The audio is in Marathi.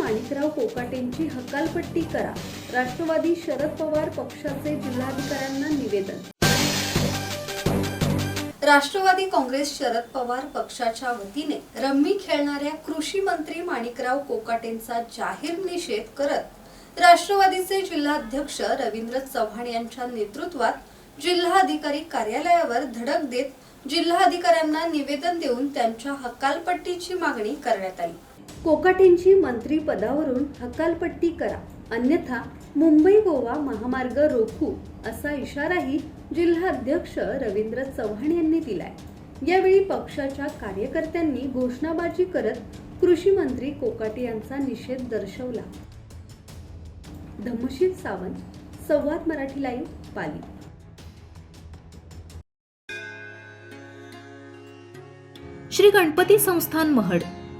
माणिकराव कोकाटेंची हकालपट्टी करा. राष्ट्रवादी शरद पवार पक्षाचे जिल्हाधिकाऱ्यांना निवेदन. राष्ट्रवादी काँग्रेस शरद पवार पक्षाच्या वतीने रम्मी खेळणाऱ्या कृषी मंत्री माणिकराव कोकाटेंचा जाहीर निषेध करत राष्ट्रवादीचे जिल्हाध्यक्ष रवींद्र चव्हाण यांच्या नेतृत्वात जिल्हाधिकारी कार्यालयावर धडक देत जिल्हाधिकाऱ्यांना निवेदन देऊन त्यांच्या हकालपट्टीची मागणी करण्यात आली. कोकाटेंची मंत्री पदावरून हकालपट्टी करा. अन्यथा मुंबई गोवा महामार्ग रोखू असा इशाराही जिल्हाध्यक्ष रवींद्र चव्हाण यांनी दिलाय. यावेळी पक्षाच्या कार्यकर्त्यांनी घोषणाबाजी करत कृषी मंत्री कोकाटे यांचा निषेध दर्शवला. धम्मशील सावंत संवाद मराठी लाईव्ह पाली. श्री गणपती संस्थान महड.